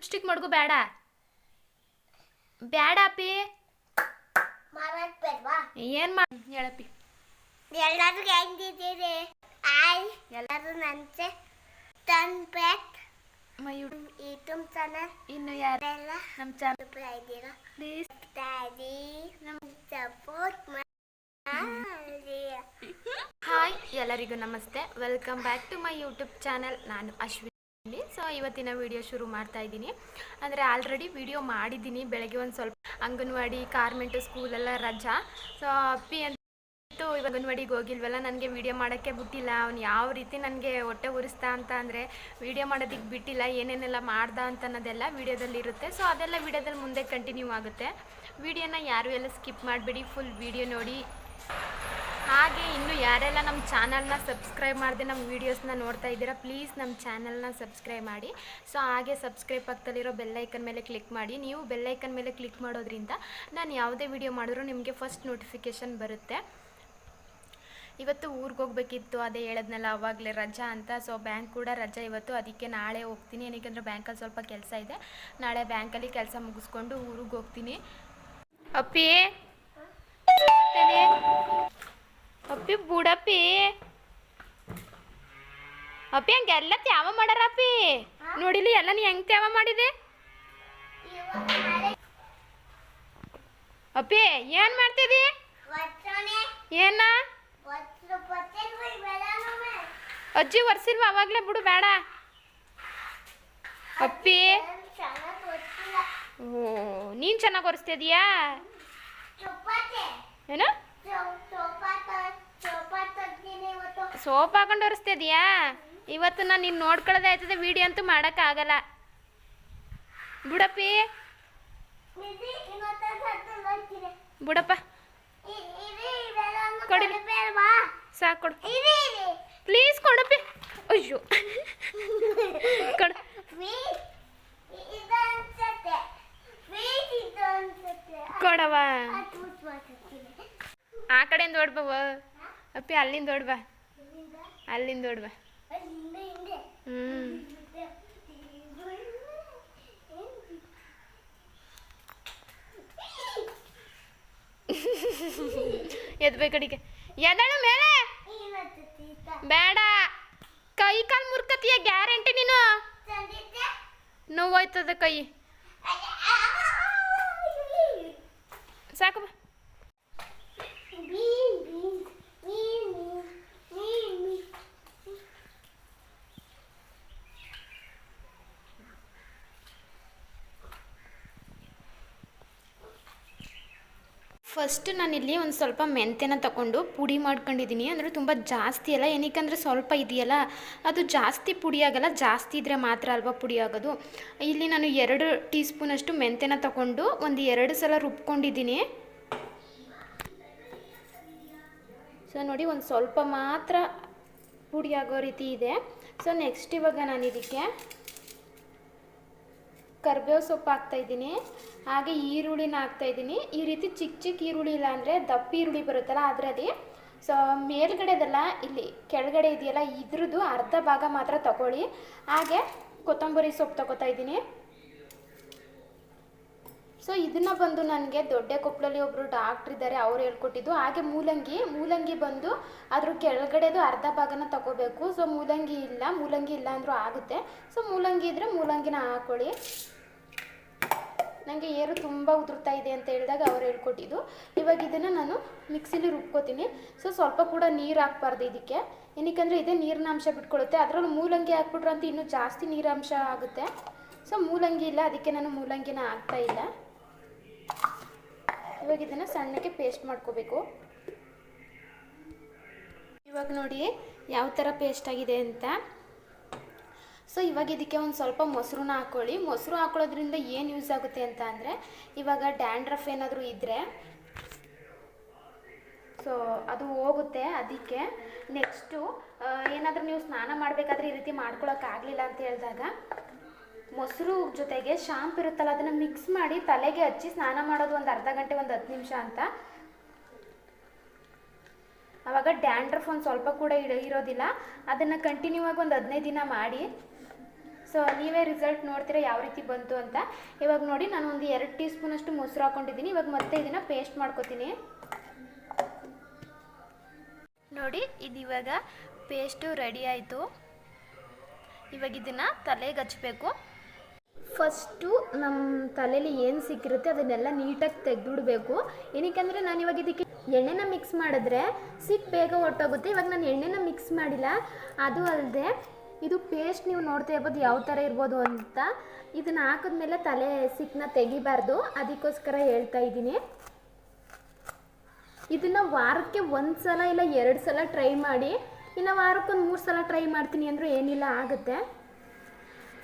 Lipstick ಮಾಡ್ಕೋ ಬೇಡ ಬೇಡ ಅಪ್ಪಿ. ಏನ್ ಮಾಡ ಹೇಳಪ್ಪಿ ಎಲ್ಲರೂ ಹೆಂಗಿದ್ದೀರಿ? ಆಯ್ ಎಲ್ಲರೂ ನಂಚೆ. ತಂದ್ಬೇಕ್ ಮಯೂರ್ ಯೂಟ್ಯೂಬ್ ಚಾನಲ್. ಇನ್ನು ಯಾರು ಎಲ್ಲ ನಮ್ಮ ಚಾನಲ್ ಇದ್ದೀರಾ? ಪ್ಲೀಸ್ ಡ್ಯಾಡಿ ನಮ್ಮ ಸಪೋರ್ಟ್ ಮಾಡಿ. ಹಾಯ್ ಎಲ್ಲರಿಗೂ ನಮಸ್ತೆ. Welcome back to my YouTube channel ನಾನು ಅಶ್ವಿನಿ. ಸೊ ಇವತ್ತಿನ ವಿಡಿಯೋ ಶುರು ಮಾಡ್ತಾ ಇದ್ದೀನಿ. ಅಂದರೆ ಆಲ್ರೆಡಿ ವಿಡಿಯೋ ಮಾಡಿದ್ದೀನಿ ಬೆಳಗ್ಗೆ ಒಂದು ಸ್ವಲ್ಪ. ಅಂಗನವಾಡಿ ಕಾರ್ಮೆಂಟು ಸ್ಕೂಲೆಲ್ಲ ರಜಾ. ಸೊ ಅಪ್ಪಿ ಅಂತ ಇವಾಗ ಅಂಗನವಾಡಿಗೆ ಹೋಗಿಲ್ವಲ್ಲ, ನನಗೆ ವಿಡಿಯೋ ಮಾಡೋಕ್ಕೆ ಬಿಟ್ಟಿಲ್ಲ. ಅವ್ನು ಯಾವ ರೀತಿ ನನಗೆ ಹೊಟ್ಟೆ ಉರಿಸ್ತಾ ಅಂತ ಅಂದರೆ ವಿಡಿಯೋ ಮಾಡೋದಕ್ಕೆ ಬಿಟ್ಟಿಲ್ಲ, ಏನೇನೆಲ್ಲ ಮಾಡ್ದ ಅಂತ ಅನ್ನೋದೆಲ್ಲ ವಿಡಿಯೋದಲ್ಲಿ ಇರುತ್ತೆ. ಸೊ ಅದೆಲ್ಲ ವಿಡಿಯೋದಲ್ಲಿ ಮುಂದೆ ಕಂಟಿನ್ಯೂ ಆಗುತ್ತೆ. ವಿಡಿಯೋನ ಯಾರು ಎಲ್ಲ ಸ್ಕಿಪ್ ಮಾಡಬೇಡಿ ಫುಲ್ ವಿಡಿಯೋ ನೋಡಿ. ಹಾಗೆ ಇನ್ನು ಯಾರೆಲ್ಲ ನಮ್ಮ ಚಾನಲ್ನ ಸಬ್ಸ್ಕ್ರೈಬ್ ಮಾಡದೆ ನಮ್ಮ ವೀಡಿಯೋಸ್ನ ನೋಡ್ತಾ ಇದ್ದೀರಾ ಪ್ಲೀಸ್ ನಮ್ಮ ಚಾನಲ್ನ ಸಬ್ಸ್ಕ್ರೈಬ್ ಮಾಡಿ. ಸೊ ಹಾಗೆ ಸಬ್ಸ್ಕ್ರೈಬ್ ಪಕ್ಕದಲ್ಲಿರೋ ಬೆಲ್ಲೈಕನ್ ಮೇಲೆ ಕ್ಲಿಕ್ ಮಾಡಿ. ನೀವು ಬೆಲ್ಲೈಕನ್ ಮೇಲೆ ಕ್ಲಿಕ್ ಮಾಡೋದ್ರಿಂದ ನಾನು ಯಾವುದೇ ವಿಡಿಯೋ ಮಾಡಿದ್ರೂ ನಿಮಗೆ ಫಸ್ಟ್ ನೋಟಿಫಿಕೇಷನ್ ಬರುತ್ತೆ. ಇವತ್ತು ಊರಿಗೆ ಹೋಗ್ಬೇಕಿತ್ತು, ಅದೇ ಹೇಳದ್ನಲ್ಲ, ಅವಾಗಲೇ ರಜಾ ಅಂತ. ಸೊ ಬ್ಯಾಂಕ್ ಕೂಡ ರಜಾ ಇವತ್ತು. ಅದಕ್ಕೆ ನಾಳೆ ಹೋಗ್ತೀನಿ. ಏನಕ್ಕೆ ಬ್ಯಾಂಕಲ್ಲಿ ಸ್ವಲ್ಪ ಕೆಲಸ ಇದೆ. ನಾಳೆ ಬ್ಯಾಂಕಲ್ಲಿ ಕೆಲಸ ಮುಗಿಸ್ಕೊಂಡು ಊರಿಗೆ ಹೋಗ್ತೀನಿ. ಅಪ್ಪಿ? ಅಪ್ಪಿ ಬುಡಪ್ಪಿ. ಅಪ್ಪಿ ಹಂಗೆಲ್ಲ ತ್ಯಾವ ಮಾಡಾರಪ್ಪಿ ನೋಡಿಲಿ ಎಲ್ಲ ನೀ ಹೆಂಗ್ ತ್ಯಾವ ಮಾಡಿದೆ? ಅಪ್ಪಿ ಏನ್ ಮಾಡ್ತಿದಿ? ಏನ? ಅಜ್ಜಿ ಒರ್ಸಿಲ್ವ ಅವಾಗ್ಲೇ? ಬಿಡು ಬೇಡ. ಅಪ್ಪಿ. ಓ ನೀನ್ ಚೆನ್ನಾಗಿ ಒರೆಸ್ತಿದೀಯಾ? ಚಪಾತಿ ಏನು? ಸೋಪ್ ಹಾಕೊಂಡು ಒರೆಸ್ತಿದ್ಯಾ? ಇವತ್ತು ನಾನು ನೀನು ನೋಡ್ಕೊಳ್ಳೋದೇ ಆಯ್ತದೆ ವಿಡಿಯೋ ಅಂತೂ ಮಾಡೋಕ್ಕಾಗಲ್ಲ. ಬಿಡಪ್ಪಿ. ಬಿಡಪ್ಪ. ಕೊಡಿ. ಸಾಕು ಕೊಡು. ಪ್ಲೀಸ್ ಕೊಡಪ್ಪಿ. ಅಯ್ಯೋ. ಕೊಡು. ಕೊಡವಾ. ಆ ಕಡೆಯಿಂದ ಓಡ್ಬವ ಅಪ್ಪಿ, ಅಲ್ಲಿಂದ ಓಡ್ಬಾ ಅಲ್ಲಿಂದ ಓಡ್ಬಾ ಬಾ. ಹಿಂದೆ ಹ್ಞೂ ಎದ್ಬೇಕು ಕಡೆಗೆ. ಎದಳು ಮೇಲೆ. ಬೇಡ. ಕೈ ಕಾಲು ಮುರ್ಕತಿಯ ಗ್ಯಾರಂಟಿ ನೀನು. ನೋವಾಯ್ತದ ಕೈ. ಸಾಕು ಬಾ. ಬೀನ್ ಬೀನ್ ಮೀನ್ ಮೀನ್ ಮೀನ್ ಮೀನ್ ಫಸ್ಟ್ ನಾನಿಲ್ಲಿ ಒಂದು ಸ್ವಲ್ಪ ಮೆಂತ್ಯನ ತಗೊಂಡು ಪುಡಿ ಮಾಡ್ಕೊಂಡಿದ್ದೀನಿ. ಅಂದರೆ ತುಂಬ ಜಾಸ್ತಿ ಅಲ್ಲ, ಏನಕ್ಕಂದರೆ ಸ್ವಲ್ಪ ಇದೆಯಲ್ಲ, ಅದು ಜಾಸ್ತಿ ಪುಡಿ ಆಗಲ್ಲ, ಜಾಸ್ತಿ ಇದ್ದರೆ ಮಾತ್ರ ಅಲ್ವಾ ಪುಡಿ ಆಗೋದು. ಇಲ್ಲಿ ನಾನು ಎರಡು ಟೀ ಸ್ಪೂನಷ್ಟು ಮೆಂತ್ಯನ ತಗೊಂಡು ಒಂದು ಎರಡು ಸಲ ರುಬ್ಕೊಂಡಿದ್ದೀನಿ. ಸೊ ನೋಡಿ ಒಂದು ಸ್ವಲ್ಪ ಮಾತ್ರ ಪುಡಿ ಆಗೋ ರೀತಿ ಇದೆ. ಸೊ ನೆಕ್ಸ್ಟ್ ಇವಾಗ ನಾನು ಇದಕ್ಕೆ ಕರ್ಬೇವು ಸೊಪ್ಪು ಹಾಕ್ತಾ ಇದ್ದೀನಿ. ಹಾಗೆ ಈರುಳ್ಳಿನ ಹಾಕ್ತಾ ಇದ್ದೀನಿ. ಈ ರೀತಿ ಚಿಕ್ಕ ಚಿಕ್ಕ ಈರುಳ್ಳಿ ಇಲ್ಲ ಅಂದರೆ ದಪ್ಪ ಈರುಳ್ಳಿ ಬರುತ್ತಲ್ಲ ಅದರಲ್ಲಿ ಸೊ ಮೇಲ್ಗಡೆದೆಲ್ಲ ಇಲ್ಲಿ ಕೆಳಗಡೆ ಇದೆಯಲ್ಲ, ಇದ್ರದ್ದು ಅರ್ಧ ಭಾಗ ಮಾತ್ರ ತಗೊಳ್ಳಿ. ಹಾಗೆ ಕೊತ್ತಂಬರಿ ಸೊಪ್ಪು ತಗೋತಾ ಇದ್ದೀನಿ. ಸೊ ಇದನ್ನ ಬಂದು ನನಗೆ ದೊಡ್ಡ ಕೊಪ್ಪಳಲ್ಲಿ ಒಬ್ಬರು ಡಾಕ್ಟ್ರ್ ಇದ್ದಾರೆ, ಅವ್ರು ಹೇಳ್ಕೊಟ್ಟಿದ್ದು. ಹಾಗೆ ಮೂಲಂಗಿ ಮೂಲಂಗಿ ಬಂದು ಅದ್ರ ಕೆಳಗಡೆದು ಅರ್ಧ ಭಾಗನ ತಗೋಬೇಕು. ಸೊ ಮೂಲಂಗಿ ಇಲ್ಲ ಮೂಲಂಗಿ ಇಲ್ಲ ಅಂದರೂ ಆಗುತ್ತೆ. ಸೊ ಮೂಲಂಗಿ ಇದ್ರೆ ಮೂಲಂಗಿನ ಹಾಕೊಳ್ಳಿ. ನನಗೆ ಏರು ತುಂಬ ಉದುರ್ತಾ ಇದೆ ಅಂತ ಹೇಳಿದಾಗ ಅವ್ರು ಹೇಳ್ಕೊಟ್ಟಿದ್ದು. ಇವಾಗ ಇದನ್ನು ನಾನು ಮಿಕ್ಸಿಲಿ ರುಬ್ಕೋತೀನಿ. ಸೊ ಸ್ವಲ್ಪ ಕೂಡ ನೀರು ಹಾಕ್ಬಾರ್ದು ಇದಕ್ಕೆ. ಏನಕ್ಕಂದರೆ ಇದೇ ನೀರಿನ ಅಂಶ ಬಿಟ್ಕೊಳ್ಳುತ್ತೆ ಅದರಲ್ಲೂ ಮೂಲಂಗಿ ಹಾಕ್ಬಿಟ್ರಂತ ಅಂತ ಇನ್ನೂ ಜಾಸ್ತಿ ನೀರಾಂಶ ಆಗುತ್ತೆ. ಸೊ ಮೂಲಂಗಿ ಇಲ್ಲ, ಅದಕ್ಕೆ ನಾನು ಮೂಲಂಗಿನ ಹಾಕ್ತಾ ಇಲ್ಲ. ಇವಾಗ ಇದನ್ನು ಸಣ್ಣಕ್ಕೆ ಪೇಸ್ಟ್ ಮಾಡ್ಕೋಬೇಕು. ಇವಾಗ ನೋಡಿ ಯಾವ ಥರ ಪೇಸ್ಟ್ ಆಗಿದೆ ಅಂತ. ಸೊ ಇವಾಗ ಇದಕ್ಕೆ ಒಂದು ಸ್ವಲ್ಪ ಮೊಸರನ್ನ ಹಾಕ್ಕೊಳ್ಳಿ ಮೊಸರು ಹಾಕೊಳ್ಳೋದ್ರಿಂದ ಏನು ಯೂಸ್ ಆಗುತ್ತೆ ಅಂತ ಅಂದರೆ, ಇವಾಗ ಡ್ಯಾಂಡ್ರಫ್ ಏನಾದರೂ ಇದ್ದರೆ ಸೊ ಅದು ಹೋಗುತ್ತೆ ಅದಕ್ಕೆ. ನೆಕ್ಸ್ಟು ಏನಾದರೂ ನೀವು ಸ್ನಾನ ಮಾಡಬೇಕಾದ್ರೆ ಈ ರೀತಿ ಮಾಡ್ಕೊಳಕ್ಕಾಗಲಿಲ್ಲ ಅಂತ ಹೇಳಿದಾಗ ಮೊಸರು ಜೊತೆಗೆ ಶಾಂಪ್ ಇರುತ್ತಲ್ಲ, ಅದನ್ನು ಮಿಕ್ಸ್ ಮಾಡಿ ತಲೆಗೆ ಹಚ್ಚಿ ಸ್ನಾನ ಮಾಡೋದು ಒಂದು ಅರ್ಧ ಗಂಟೆ, ಒಂದು ಹತ್ತು ನಿಮಿಷ ಅಂತ. ಆವಾಗ ಡ್ಯಾಂಡ್ರಫ್ ಒಂದು ಸ್ವಲ್ಪ ಕೂಡ ಇರೋದಿಲ್ಲ. ಅದನ್ನು ಕಂಟಿನ್ಯೂ ಆಗಿ ಒಂದು ಹದಿನೈದು ದಿನ ಮಾಡಿ. ಸೊ ನೀವೇ ರಿಸಲ್ಟ್ ನೋಡ್ತೀರಾ ಯಾವ ರೀತಿ ಬಂತು ಅಂತ. ಇವಾಗ ನೋಡಿ, ನಾನು ಒಂದು ಎರಡು ಟೀ ಸ್ಪೂನಷ್ಟು ಮೊಸರು ಹಾಕೊಂಡಿದ್ದೀನಿ. ಇವಾಗ ಮತ್ತೆ ಇದನ್ನು ಪೇಸ್ಟ್ ಮಾಡ್ಕೊತೀನಿ. ನೋಡಿ, ಇದು ಇವಾಗ ಪೇಸ್ಟು ರೆಡಿ ಆಯಿತು. ಇವಾಗ ಇದನ್ನು ತಲೆಗೆ ಹಚ್ಚಬೇಕು ಫಸ್ಟು ನಮ್ಮ ತಲೆಯಲ್ಲಿ ಏನು ಸಿಕ್ಕಿರುತ್ತೆ ಅದನ್ನೆಲ್ಲ ನೀಟಾಗಿ ತೆಗೆದುಬಿಡಬೇಕು. ಏನಕ್ಕೆ ನಾನು ಇವಾಗ ಇದಕ್ಕೆ ಎಣ್ಣೆನ ಮಿಕ್ಸ್ ಮಾಡಿದ್ರೆ ಸಿಕ್ ಬೇಗ ಹೊಟ್ಟೋಗುತ್ತೆ ಇವಾಗ ನಾನು ಎಣ್ಣೆನ ಮಿಕ್ಸ್ ಮಾಡಿಲ್ಲ. ಅದು ಅಲ್ಲದೆ ಇದು ಪೇಸ್ಟ್ ನೀವು ನೋಡ್ತಾ ಇರ್ಬೋದು ಯಾವ ಥರ ಇರ್ಬೋದು ಅಂತ. ಇದನ್ನು ಹಾಕಿದ್ಮೇಲೆ ತಲೆ ಸಿಕ್ಕನ್ನ ತೆಗಿಬಾರ್ದು. ಅದಕ್ಕೋಸ್ಕರ ಹೇಳ್ತಾ ಇದ್ದೀನಿ. ಇದನ್ನು ವಾರಕ್ಕೆ ಒಂದು ಸಲ ಇಲ್ಲ ಎರಡು ಸಲ ಟ್ರೈ ಮಾಡಿ. ಇನ್ನು ವಾರಕ್ಕೊಂದು ಮೂರು ಸಲ ಟ್ರೈ ಮಾಡ್ತೀನಿ ಅಂದರೂ ಏನಿಲ್ಲ, ಆಗುತ್ತೆ.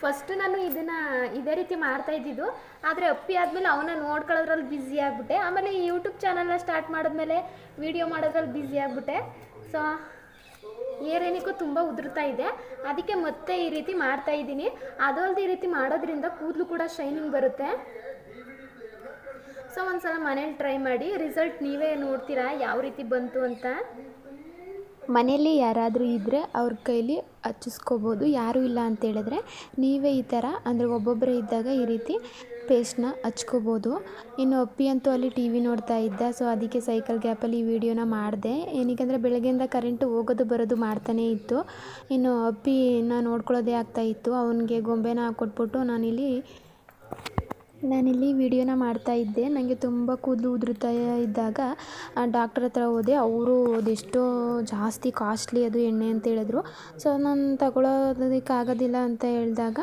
ಫಸ್ಟ್ ನಾನು ಇದನ್ನು ಇದೇ ರೀತಿ ಮಾಡ್ತಾ ಇದ್ದಿದ್ದು. ಆದರೆ ಅಪ್ಪಿ ಆದಮೇಲೆ ಅವನ ನೋಡ್ಕೊಳ್ಳೋದ್ರಲ್ಲಿ ಬ್ಯುಸಿ ಆಗಿಬಿಟ್ಟೆ. ಆಮೇಲೆ ಯೂಟ್ಯೂಬ್ ಚಾನಲ್ನ ಸ್ಟಾರ್ಟ್ ಮಾಡಿದ್ಮೇಲೆ ವೀಡಿಯೋ ಮಾಡೋದ್ರಲ್ಲಿ ಬ್ಯುಸಿ ಆಗಿಬಿಟ್ಟೆ. ಸೊ ಏರೇನಿಗೂ ತುಂಬ ಉದುರ್ತಾ ಇದೆ. ಅದಕ್ಕೆ ಮತ್ತೆ ಈ ರೀತಿ ಮಾಡ್ತಾ ಇದ್ದೀನಿ. ಅದು ಅಲ್ಲದೆ ಈ ರೀತಿ ಮಾಡೋದ್ರಿಂದ ಕೂದಲು ಕೂಡ ಶೈನಿಂಗ್ ಬರುತ್ತೆ. ಸೊ ಒಂದ್ಸಲ ಮನೇಲಿ ಟ್ರೈ ಮಾಡಿ. ರಿಸಲ್ಟ್ ನೀವೇ ನೋಡ್ತೀರಾ? ಯಾವ ರೀತಿ ಬಂತು ಅಂತ. ಮನೆಯಲ್ಲಿ ಯಾರಾದರೂ ಇದ್ದರೆ ಅವ್ರ ಕೈಲಿ ಹಚ್ಚಿಸ್ಕೋಬೋದು. ಯಾರೂ ಇಲ್ಲ ಅಂತೇಳಿದ್ರೆ ನೀವೇ ಈ ಥರ, ಅಂದರೆ ಒಬ್ಬೊಬ್ಬರೇ ಇದ್ದಾಗ ಈ ರೀತಿ ಪೇಸ್ಟ್ನ ಹಚ್ಕೋಬೋದು. ಇನ್ನು ಅಪ್ಪಿ ಅಂತೂ ಅಲ್ಲಿ ಟಿ ವಿ ನೋಡ್ತಾ ಇದ್ದ, ಸೊ ಅದಕ್ಕೆ ಸೈಕಲ್ ಗ್ಯಾಪಲ್ಲಿ ಈ ವಿಡಿಯೋನ ಮಾಡಿದೆ. ಏನಕ್ಕೆಂದರೆ ಬೆಳಗ್ಗೆಯಿಂದ ಕರೆಂಟು ಹೋಗೋದು ಬರೋದು ಮಾಡ್ತಾನೇ ಇತ್ತು. ಇನ್ನು ಅಪ್ಪಿನ ನೋಡ್ಕೊಳ್ಳೋದೇ ಆಗ್ತಾ ಇತ್ತು. ಅವನಿಗೆ ಗೊಂಬೆನ ಹಾಕ್ಕೊಟ್ಬಿಟ್ಟು ನಾನಿಲ್ಲಿ ನಾನಿಲ್ಲಿ ವಿಡಿಯೋನ ಮಾಡ್ತಾ ಇದ್ದೆ. ನನಗೆ ತುಂಬ ಕೂದಲು ಉದುರುತ್ತಾ ಇದ್ದಾಗ ಡಾಕ್ಟ್ರ್ ಹತ್ರ ಹೋದೆ. ಅವರು ಅದೆಷ್ಟೋ ಜಾಸ್ತಿ ಕಾಸ್ಟ್ಲಿ ಅದು ಎಣ್ಣೆ ಅಂತ ಹೇಳಿದ್ರು. ಸೊ ನಾನು ತಗೊಳ್ಳೋದಕ್ಕೆ ಆಗೋದಿಲ್ಲ ಅಂತ ಹೇಳಿದಾಗ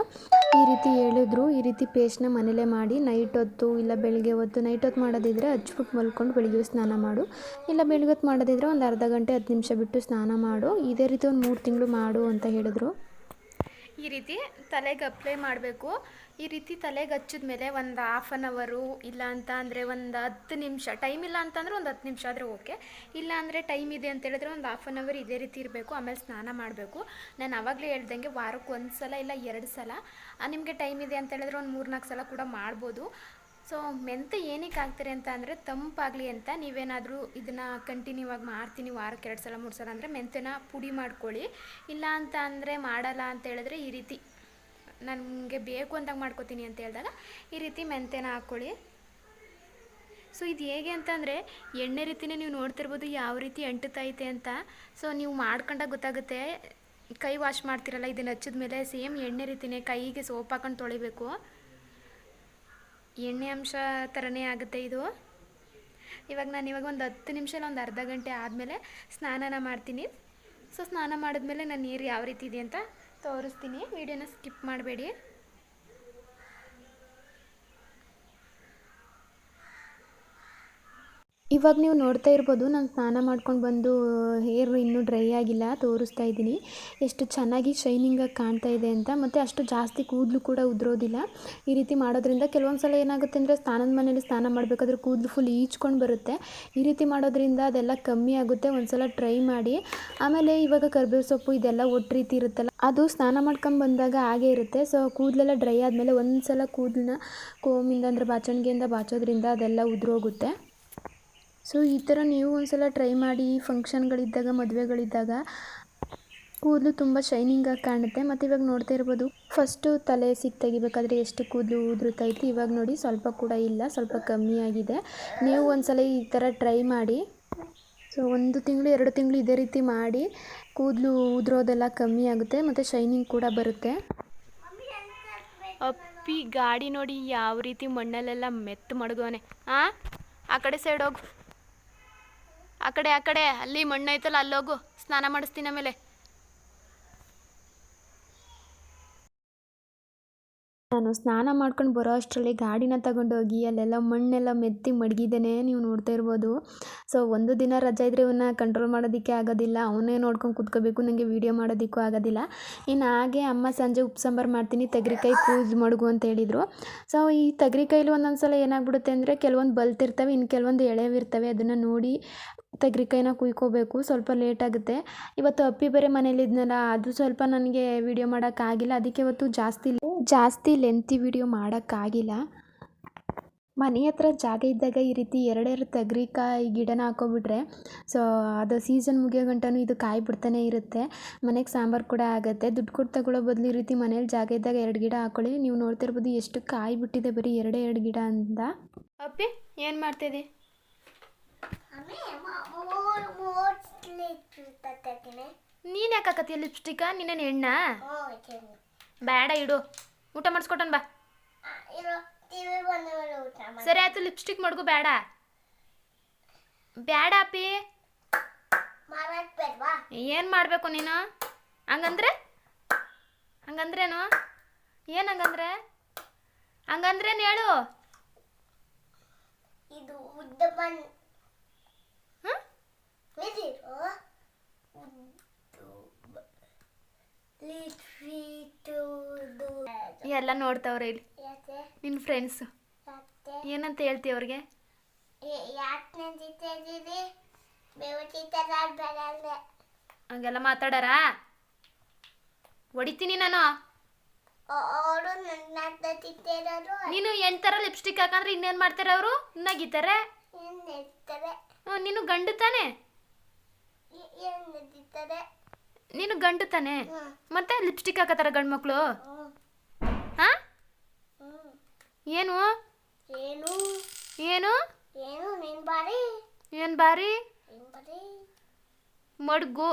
ಈ ರೀತಿ ಹೇಳಿದ್ರು. ಈ ರೀತಿ ಪೇಸ್ಟ್ನ ಮನೇಲೇ ಮಾಡಿ ನೈಟ್ ಹೊತ್ತು ಇಲ್ಲ ಬೆಳಗ್ಗೆ ಹೊತ್ತು ನೈಟ್ ಹೊತ್ತು ಮಾಡೋದಿದ್ರೆ ಹಚ್ಬಿಟ್ಟು ಮಲ್ಕೊಂಡು ಬೆಳಿಗ್ಗೆ ಸ್ನಾನ ಮಾಡು. ಇಲ್ಲ ಬೆಳಿಗ್ಗೆ ಹೊತ್ತು ಮಾಡೋದಿದ್ರೆ ಒಂದು ಅರ್ಧ ಗಂಟೆ, ಹತ್ತು ನಿಮಿಷ ಬಿಟ್ಟು ಸ್ನಾನ ಮಾಡು. ಇದೇ ರೀತಿ ಒಂದು ಮೂರು ತಿಂಗಳು ಮಾಡು ಅಂತ ಹೇಳಿದ್ರು. ಈ ರೀತಿ ತಲೆಗೆ ಅಪ್ಲೈ ಮಾಡಬೇಕು. ಈ ರೀತಿ ತಲೆಗೆ ಹಚ್ಚಿದ ಮೇಲೆ ಒಂದು ಹಾಫ್ ಆನ್ ಅವರು ಇಲ್ಲ ಅಂತ ಅಂದರೆ ಒಂದು ಹತ್ತು ನಿಮಿಷ ಟೈಮ್ ಇಲ್ಲ ಅಂತಂದರೆ ಒಂದು ಹತ್ತು ನಿಮಿಷ ಆದರೆ ಓಕೆ ಇಲ್ಲ ಅಂದರೆ ಟೈಮ್ ಇದೆ ಅಂತ ಹೇಳಿದ್ರೆ ಒಂದು ಹಾಫ್ ಆನ್ ಅವರ್ ಇದೇ ರೀತಿ ಇರಬೇಕು, ಆಮೇಲೆ ಸ್ನಾನ ಮಾಡಬೇಕು. ನಾನು ಆವಾಗಲೇ ಹೇಳ್ದಂಗೆ ವಾರಕ್ಕೆ ಒಂದು ಸಲ ಇಲ್ಲ, ಎರಡು ಸಲ. ನಿಮಗೆ ಟೈಮ್ ಇದೆ ಅಂತ ಹೇಳಿದ್ರೆ ಒಂದು ಮೂರು ನಾಲ್ಕು ಸಲ ಕೂಡ ಮಾಡ್ಬೋದು. ಸೊ ಮೆಂತೆ ಏನಕ್ಕೆ ಹಾಕ್ತಾರೆ ಅಂತ ಅಂದರೆ ತಂಪಾಗಲಿ ಅಂತ ನೀವೇನಾದರೂ ಇದನ್ನು ಕಂಟಿನ್ಯೂ ಆಗಿ ಮಾಡ್ತೀನಿ, ವಾರಕ್ಕೆ ಎರಡು ಸಲ, ಮೂರು ಸಲ ಅಂದರೆ ಮೆಂತೆನ ಪುಡಿ ಮಾಡ್ಕೊಳ್ಳಿ. ಇಲ್ಲ ಅಂತ ಅಂದರೆ ಮಾಡಲ್ಲ ಅಂತ ಹೇಳಿದ್ರೆ ಈ ರೀತಿ ನನಗೆ ಬೇಕು ಅಂದಾಗ ಮಾಡ್ಕೋತೀನಿ ಅಂತ ಹೇಳಿದಾಗ ಈ ರೀತಿ ಮೆಂತೆನ ಹಾಕ್ಕೊಳ್ಳಿ. ಸೊ ಇದು ಹೇಗೆ ಅಂತಂದರೆ ಎಣ್ಣೆ ರೀತಿನೇ ನೀವು ನೋಡ್ತಿರ್ಬೋದು ಯಾವ ರೀತಿ ಎಂಟುತ್ತೈತೆ ಅಂತ. ಸೊ ನೀವು ಮಾಡ್ಕೊಂಡಾಗ ಗೊತ್ತಾಗುತ್ತೆ. ಕೈ ವಾಶ್ ಮಾಡ್ತಿರಲ್ಲ, ಇದನ್ನು ಹಚ್ಚಿದ ಮೇಲೆ ಸೇಮ್ ಎಣ್ಣೆ ರೀತಿನೇ ಕೈಗೆ ಸೋಪ್ ಹಾಕೊಂಡು ತೊಳಿಬೇಕು. ಎಣ್ಣೆ ಅಂಶ ಥರನೇ ಆಗುತ್ತೆ ಇದು. ಇವಾಗ ನಾನು ಇವಾಗ ಒಂದು ಹತ್ತು ನಿಮಿಷ ಒಂದು ಅರ್ಧ ಗಂಟೆ ಆದಮೇಲೆ ಸ್ನಾನನ ಮಾಡ್ತೀನಿ. ಸೊ ಸ್ನಾನ ಮಾಡಿದ್ಮೇಲೆ ನಾನು ನೀರು ಯಾವ ರೀತಿ ಇದೆ ಅಂತ ತೋರಿಸ್ತೀನಿ. ವಿಡಿಯೋನ ಸ್ಕಿಪ್ ಮಾಡಬೇಡಿ. ಇವಾಗ ನೀವು ನೋಡ್ತಾ ಇರ್ಬೋದು, ನಾನು ಸ್ನಾನ ಮಾಡ್ಕೊಂಡು ಬಂದು ಹೇರ್ ಇನ್ನೂ ಡ್ರೈ ಆಗಿಲ್ಲ, ತೋರಿಸ್ತಾ ಇದ್ದೀನಿ. ಎಷ್ಟು ಚೆನ್ನಾಗಿ ಶೈನಿಂಗಾಗಿ ಕಾಣ್ತಾ ಇದೆ ಅಂತ, ಮತ್ತು ಅಷ್ಟು ಜಾಸ್ತಿ ಕೂದಲು ಕೂಡ ಉದುರೋದಿಲ್ಲ. ಈ ರೀತಿ ಮಾಡೋದ್ರಿಂದ ಕೆಲವೊಂದು ಸಲ ಏನಾಗುತ್ತೆ ಅಂದರೆ ಸ್ನಾನದ ಮನೇಲಿ ಸ್ನಾನ ಮಾಡಬೇಕಾದ್ರೆ ಕೂದಲು ಫುಲ್ ಈಚ್ಕೊಂಡು ಬರುತ್ತೆ. ಈ ರೀತಿ ಮಾಡೋದ್ರಿಂದ ಅದೆಲ್ಲ ಕಮ್ಮಿ ಆಗುತ್ತೆ ಒಂದು ಸಲ ಟ್ರೈ ಮಾಡಿ. ಆಮೇಲೆ ಇವಾಗ ಕರ್ಬೇವು ಸೊಪ್ಪು ಇದೆಲ್ಲ ಒಟ್ಟು ರೀತಿ ಇರುತ್ತಲ್ಲ, ಅದು ಸ್ನಾನ ಮಾಡ್ಕೊಂಡು ಬಂದಾಗ ಹಾಗೆ ಇರುತ್ತೆ. ಸೊ ಕೂದಲೆಲ್ಲ ಡ್ರೈ ಆದಮೇಲೆ ಒಂದು ಸಲ ಕೂದಲನ್ನ, ಕೋಮಿಂದ ಅಂದರೆ ಬಾಚಣಿಗೆಯಿಂದ ಬಾಚೋದ್ರಿಂದ ಅದೆಲ್ಲ ಉದುರೋಗುತ್ತೆ. ಸೊ ಈ ಥರ ನೀವು ಒಂದು ಸಲ ಟ್ರೈ ಮಾಡಿ ಫಂಕ್ಷನ್ಗಳಿದ್ದಾಗ ಮದುವೆಗಳಿದ್ದಾಗ, ಕೂದಲು ತುಂಬ ಶೈನಿಂಗಾಗಿ ಕಾಣುತ್ತೆ. ಮತ್ತು ಇವಾಗ ನೋಡ್ತಾ ಇರ್ಬೋದು ಫಸ್ಟು ತಲೆ ಸಿಕ್ ತೆಗಿಬೇಕಾದ್ರೆ ಎಷ್ಟು ಕೂದಲು ಉದುರುತ್ತೈತಿ ಇವಾಗ ನೋಡಿ ಸ್ವಲ್ಪ ಕೂಡ ಇಲ್ಲ, ಸ್ವಲ್ಪ ಕಮ್ಮಿ ಆಗಿದೆ. ನೀವು ಒಂದು ಸಲ ಈ ಥರ ಟ್ರೈ ಮಾಡಿ ಸೊ ಒಂದು ತಿಂಗಳು, ಎರಡು ತಿಂಗಳು ಇದೇ ರೀತಿ ಮಾಡಿ, ಕೂದಲು ಉದುರೋದೆಲ್ಲ ಕಮ್ಮಿ ಆಗುತ್ತೆ, ಮತ್ತು ಶೈನಿಂಗ್ ಕೂಡ ಬರುತ್ತೆ. ಅಪ್ಪಿ, ಗಾಡಿ ನೋಡಿ ಯಾವ ರೀತಿ ಮಣ್ಣಲ್ಲೆಲ್ಲ ಮೆತ್ತು ಮಡಗೋನೆ ಆ? ಆ ಕಡೆ ಸೈಡ್ ಹೋಗು. ಆ ಕಡೆ ಆ ಕಡೆ. ಅಲ್ಲಿ ಮಣ್ಣು ಐತಲ್ಲ ಅಲ್ಲೋಗು ಸ್ನಾನ ಮಾಡಿಸ್ತೀನಿ ಆಮೇಲೆ. ನಾನು ಸ್ನಾನ ಮಾಡ್ಕೊಂಡು ಬರೋ ಅಷ್ಟರಲ್ಲಿ ಗಾಡಿನ ತಗೊಂಡೋಗಿ, ಅಲ್ಲೆಲ್ಲ ಮಣ್ಣೆಲ್ಲ ಮೆತ್ತಿ ಮಡಗಿದ್ದೇನೆ ನೀವು ನೋಡ್ತಾ ಇರ್ಬೋದು. ಸೊ ಒಂದು ದಿನ ರಜೆ ಇದ್ದರೆ ಇವನ್ನ ಕಂಟ್ರೋಲ್ ಮಾಡೋದಕ್ಕೆ ಆಗೋದಿಲ್ಲ. ಅವನೇ ನೋಡ್ಕೊಂಡು ಕುತ್ಕೋಬೇಕು. ನನಗೆ ವೀಡಿಯೋ ಮಾಡೋದಕ್ಕೂ ಆಗೋದಿಲ್ಲ. ಇನ್ನು ಹಾಗೆ ಅಮ್ಮ ಸಂಜೆ ಉಪ್ಪು ಸಾಂಬಾರು ಮಾಡ್ತೀನಿ. ತೆಗ್ರಿಕಾಯಿ ಕೂಜ್ ಮಡಗು ಅಂತ ಹೇಳಿದರು. ಸೊ ಈ ತೆಗ್ರಿಕಾಯಲ್ಲಿ ಒಂದೊಂದು ಸಲ ಏನಾಗ್ಬಿಡುತ್ತೆ ಅಂದರೆ, ಕೆಲವೊಂದು ಬಲ್ತಿರ್ತವೆ, ಇನ್ನು ಕೆಲವೊಂದು ಎಳೆವಿರ್ತವೆ. ಅದನ್ನು ನೋಡಿ ತೆಗ್ರಿಕಾಯಿನ ಕುಯ್ಕೋಬೇಕು, ಸ್ವಲ್ಪ ಲೇಟ್ ಆಗುತ್ತೆ. ಇವತ್ತು ಅಪ್ಪಿ ಬೇರೆ ಮನೇಲಿದ್ನಲ್ಲ ಅದು ಸ್ವಲ್ಪ ನನಗೆ ವಿಡಿಯೋ ಮಾಡೋಕ್ಕಾಗಿಲ್ಲ. ಅದಕ್ಕೆ ಇವತ್ತು ಜಾಸ್ತಿ ಜಾಸ್ತಿ ಲೆಂತಿ ವಿಡಿಯೋ ಮಾಡೋಕ್ಕಾಗಿಲ್ಲ. ಮನೆ ಹತ್ರ ಜಾಗ ಇದ್ದಾಗ ಈ ರೀತಿ ಎರಡೆರಡು ತೆಗ್ರಿಕಾಯಿ ಗಿಡನ ಹಾಕೋಬಿಟ್ರೆ ಸೊ ಅದು ಸೀಸನ್ ಮುಗಿಯೋ ಗಂಟನೂ ಇದು ಕಾಯಿ ಬಿಡ್ತಾನೆ ಇರುತ್ತೆ. ಮನೆಗೆ ಸಾಂಬಾರು ಕೂಡ ಆಗುತ್ತೆ. ದುಡ್ಡು ಕೊಟ್ಟು ತಗೊಳ್ಳೋ ಬದಲು ಈ ರೀತಿ ಮನೇಲಿ ಜಾಗ ಇದ್ದಾಗ ಎರಡು ಗಿಡ ಹಾಕೊಳ್ಳಿ. ನೀವು ನೋಡ್ತಿರ್ಬೋದು ಎಷ್ಟು ಕಾಯಿ ಬಿಟ್ಟಿದೆ ಬರೀ ಎರಡೇ ಎರಡು ಗಿಡ ಅಂತ. ಅಪ್ಪಿ, ಏನು ಮಾಡ್ತಿದ್ದಿ ಆಮೇ ಮೂರು ಮೂರು ಸ್ಲೀಟ್ ತತ್ತೀನಿ ನೀನು ಯಾಕೆ ಹಾಕತ್ತೀಯ ಲಿಪ್ಸ್ಟಿಕ್ ನಿನ್ನೇನು ಎಣ್ಣ? ಹ್ಞೂ ಇದ್ದೀನಿ ಬೇಡ ಇಡು. ಊಟ ಮಾಡಿಸ್ಕೊಟ್ಟನ್ ಬಾ. ಸರಿ ಆಯ್ತು ಲಿಪ್ಸ್ಟಿಕ್ ಮಾಡ್ಕೋ ಬೇಡ. ಬೇಡ ಅಪ್ಪಿ. ಏನ್ ಮಾಡ್ಬೇಕು ನೀನು? ಹಂಗಂದ್ರೆ? ಹಂಗಂದ್ರೇನು? ಏನು ಹಂಗಂದ್ರೆ? ಹಂಗಂದ್ರೇನು ಹೇಳು? ಇದು ಉದ್ದ ಲಿಟ್ವಿಟು ಎಲ್ಲ ನೋಡ್ತಾವ್ರೆ ಇಲ್ಲಿ. ಯಾಕೆ? ನಿನ್ನ ಫ್ರೆಂಡ್ಸು ಏನಂತ ಹೇಳ್ತಿ ಅವ್ರಿಗೆ? ಹಂಗೆಲ್ಲ ಮಾತಾಡಾರ? ಹೊಡಿತೀನಿ ನಾನು. ನೀನು ಎಂಟು ಥರ ಲಿಪ್ಸ್ಟಿಕ್ ಹಾಕಂದ್ರೆ ಇನ್ನೇನ್ ಮಾಡ್ತಾರೆ ಅವರು? ನಗಿತಾರೆ ಏನ್ ನೆಡ್ತಾರೆ ಹ್ಞೂ ನೀನು ಗಂಡು ತಾನೆ? ನೀನು ಗಂಡು ತಾನೆ? ಮತ್ತೆ ಲಿಪ್ಸ್ಟಿಕ್ ಹಾಕತ್ತಾರ ಗಂಡು ಮಕ್ಕಳು ಹ್ಮ್. ಹಾಂ? ಏನು? ಏನು? ಏನು? ಏನು? ನೀನ್ ಬಾರಿ? ಏನು ಬಾರಿ? ಮಡ್ಗು.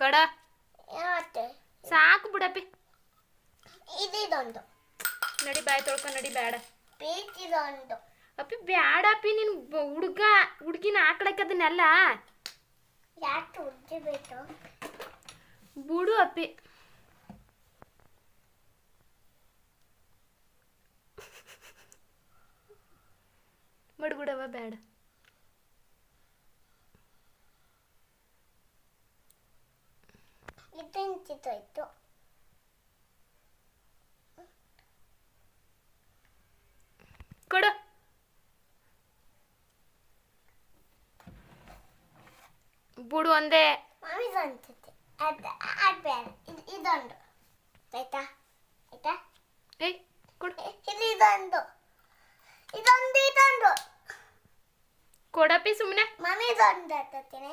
ಕಡ ಸಾಕು ಬಿಡಪ್ಪಿ. ಇದೊಂದು ನಡಿ ಬಾಯ್ ತೊಳ್ಕೊ ನಡಿ ಬೇಡ ಇದೊಂದು ಅಪ್ಪಿ ಬ್ಯಾಡ ಅಪ್ಪಿ ನಿನ್ ಹುಡುಗ ಹುಡುಗಿನ ಹಾಕ್ಳಕ್ಕೆ ಅದನ್ನೆಲ್ಲ. ಯಾಕೆ ಉಜ್ಜಬೇಕು ಬಿಡು ಅಪ್ಪಿ. ಮಡ್ಗುಡವ ಬೇಡ ಇದಂಚಿತೋಯ್ತು ಕೊಡು. ಬುಡು ಒಂದೇ. ಮಾಮಿದೊಂದು ಅದ ಅದು ಬೇಡ ಇದು ಇದೊಂದು. ಆಯ್ತಾ? ಆಯ್ತಾ? ಏಯ್ ಕೊಡು. ಇ- ಇದು ಇದೊಂದು. ಇದೊಂದು ಇದೊಂದು. ಕೊಡಪ್ಪಿ ಸುಮ್ಮನೆ ಮಮ್ಮಿ ಇದೊಂದು ಹತ್ತೀನಿ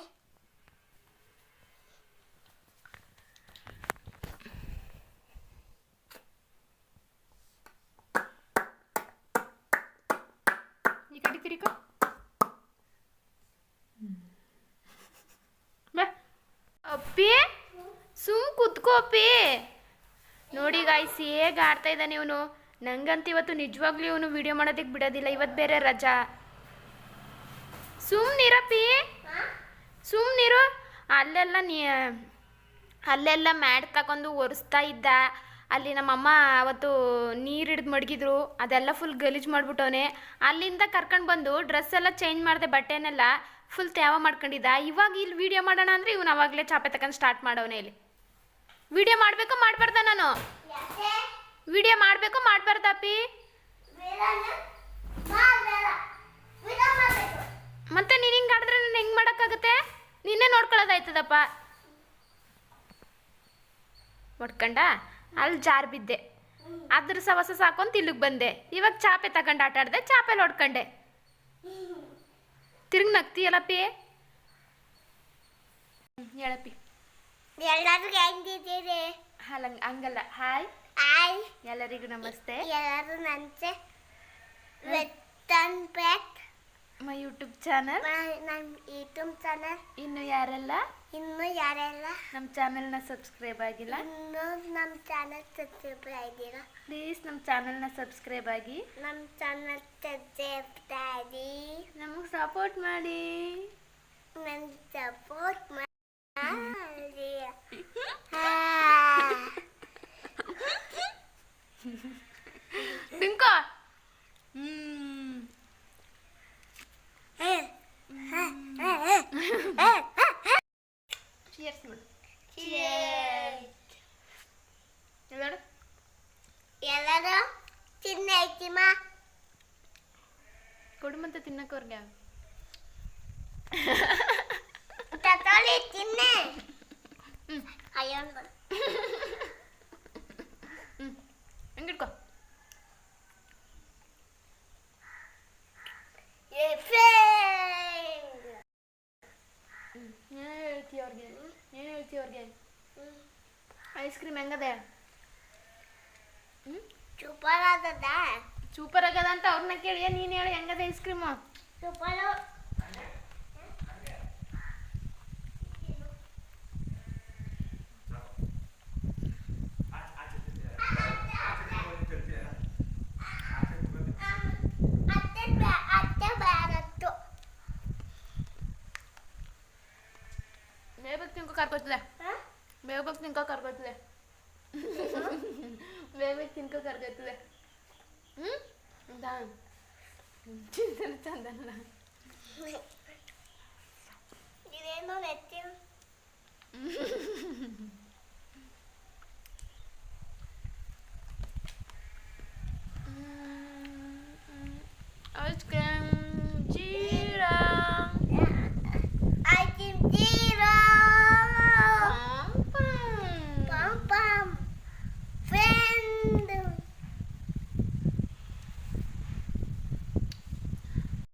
ಈ ಕಡೆ ತಿರ್ಕೊ ಬಾ ಅಪ್ಪಿ? ಸುಮ್ ಕುತ್ಕೋ ಅಪ್ಪಿ. ನೋಡಿ ಗಾಯ್ಸ್ ಹೇಗೆ ಆಡ್ತಾ ಇದ್ದಾನೆ ಇವನು. ನಂಗಂತ ಇವತ್ತು ನಿಜವಾಗ್ಲೂ ಇವನು ವಿಡಿಯೋ ಮಾಡೋದಕ್ಕೆ ಬಿಡೋದಿಲ್ಲ. ಇವತ್ತು ಬೇರೆ ರಜಾ. ಸುಮ್ಮನಿರಪ್ಪಿ ಸುಮ್ಮನಿರು ಅಲ್ಲೆಲ್ಲ ನೀ ಅಲ್ಲೆಲ್ಲ ಮ್ಯಾಟ್ ತಗೊಂಡು ಒರೆಸ್ತಾ ಇದ್ದ. ಅಲ್ಲಿ ನಮ್ಮಮ್ಮ ಅವತ್ತು ನೀರು ಹಿಡಿದು ಮಡಗಿದ್ರು ಅದೆಲ್ಲ ಫುಲ್ ಗಲೀಜು ಮಾಡ್ಬಿಟ್ಟವನೆ. ಅಲ್ಲಿಂದ ಕರ್ಕೊಂಡು ಬಂದು ಡ್ರೆಸ್ ಎಲ್ಲ ಚೇಂಜ್ ಮಾಡಿದೆ ಬಟ್ಟೆನೆಲ್ಲ ಫುಲ್ ತ್ಯಾವ ಮಾಡ್ಕೊಂಡಿದ್ದ. ಇವಾಗ ಇಲ್ಲಿ ವಿಡಿಯೋ ಮಾಡೋಣ ಅಂದರೆ ಇವನು ಅವಾಗಲೇ ಚಾಪೆ ತಕೊಂಡು ಸ್ಟಾರ್ಟ್ ಮಾಡೋನೆ ಇಲ್ಲಿ. ವಿಡಿಯೋ ಮಾಡಬೇಕು ಮಾಡಬಾರ್ದ ನಾನು? ವಿಡಿಯೋ ಮಾಡಬೇಕು ಮಾಡಬಾರ್ದಪ್ಪಿ ಅಪ್ಪಿ. ಮತ್ತೆ ನೀನು ಹಿಂಗೆ ಆಡಿದ್ರೆ ನಾನು ಹೆಂಗೆ ಮಾಡೋಕ್ಕಾಗುತ್ತೆ? ನಿನ್ನೆ ನೋಡ್ಕೊಳ್ಳೋದಾಯ್ತದಪ್ಪ. ಹೊಡ್ಕಂಡ ಅಲ್ಲಿ ಜಾರ್ ಬಿದ್ದೆ. ಅದ್ರ ಸವಸ ಸಾಕೊಂತ ಇಲ್ಲಿಗೆ ಬಂದೆ. ಇವಾಗ ಚಾಪೆ ತಗೊಂಡು ಆಟ ಆಡಿದೆ ಚಾಪೆಲಿ ಹೊಡ್ಕಂಡೆ. ತಿರ್ಗಿ ನಗ್ತೀಯಲ್ಲಪ್ಪಿ ಹೇಳಪ್ಪಿ ಎಲ್ಲರೂ ಹೆಂಗಿದ್ದೀರಿ ಹಲಂಗ್ ಹಂಗಲ್ಲ. ಹಾಯ್. ಆಯ್ ಎಲ್ಲರಿಗೂ ನಮಸ್ತೆ. ಎಲ್ಲರೂ ನಂಚೆ ವೆತ್ತನ್ ಬ್ಯಾಕ್ ಮೈ ಯೂಟ್ಯೂಬ್ ಚಾನಲ್. ನಮ್ಮ ಯೂಟ್ಯೂಬ್ ಚಾನಲ್. ಇನ್ನು ಯಾರೆಲ್ಲ? ಇನ್ನು ಯಾರೆಲ್ಲ? ನಮ್ಮ ಚಾನಲ್ನ ಸಬ್ಸ್ಕ್ರೈಬ್ ಆಗಿಲ್ಲ? ಇನ್ನು ನಮ್ಮ ಚಾನಲ್ ಸಬ್ಸ್ಕ್ರೈಬ್ ಆಗಿಲ್ಲ. ಪ್ಲೀಸ್ ನಮ್ಮ ಚಾನಲ್ನ ಸಬ್ಸ್ಕ್ರೈಬ್ ಆಗಿ. ನಮ್ಮ ಚಾನಲ್ ಸಬ್ಸ್ಕ್ರೈಬ್ ಆಗಿ ನಮಗೆ ಸಪೋರ್ಟ್ ಮಾಡಿ. ನನ್ ಸಪೋರ್ಟ್ ಮಾಡಿ. ಡಿಂಕೋ. ಚಿಯರ್ಸ್ ಮಾಡು ಎಲ್ಲರೂ ಎಲ್ಲರೂ ಚಿನ್ನ ಐತಿಮ್ಮ ಕೊಡು ಮತ್ತೆ ತಿನ್ನಕ್ಕೆ ಅವ್ರಿಗೆ ತಗೊಳ್ಳಿ ತಿನ್ನೆ ಹ್ಞೂ ಅಯ್ಯೋ ಹ್ಞೂ ಹಿಂಗಿಟ್ಕೋ ಏ ಫ್ರೆಂಡ್ ಏನು ಹೇಳ್ತೀಯ ಅವ್ರಿಗೆ ಏನು ಹೇಳ್ತೀಯ ಅವ್ರಿಗೆ ಐಸ್ ಕ್ರೀಮ್ ಹೆಂಗದೆ ಹ್ಞೂ ಸೂಪರ್ ಆದದ ಸೂಪರ್ ಆಗ್ಯದ ಅಂತ ಅವ್ರನ್ನ ಕೇಳಿ ನೀನು ಹೇಳಿ ಹೆಂಗದೆ ಐಸ್ ಕ್ರೀಮು ಸೂಪರ್ ಅತ್ತೆ ಬ್ಯಾ- ಅತ್ತೆ ಬ್ಯಾರತ್ತು ಬೇಗ ತಿನ್ಕೋ ಕರ್ಕೋತಿದೆ ಬೇಗ ಬೇಗ ತಿನ್ಕೋ ಕರ್ಕೋತಿದೆ ಬೇಗ ಬೇಗ ತಿನ್ಕೋ ಕರ್ಕೋತಿದೆ ಹ್ಞೂ ಹೌದಾ చింతలు చందన ఇదేమో నృత్యం Alles klar.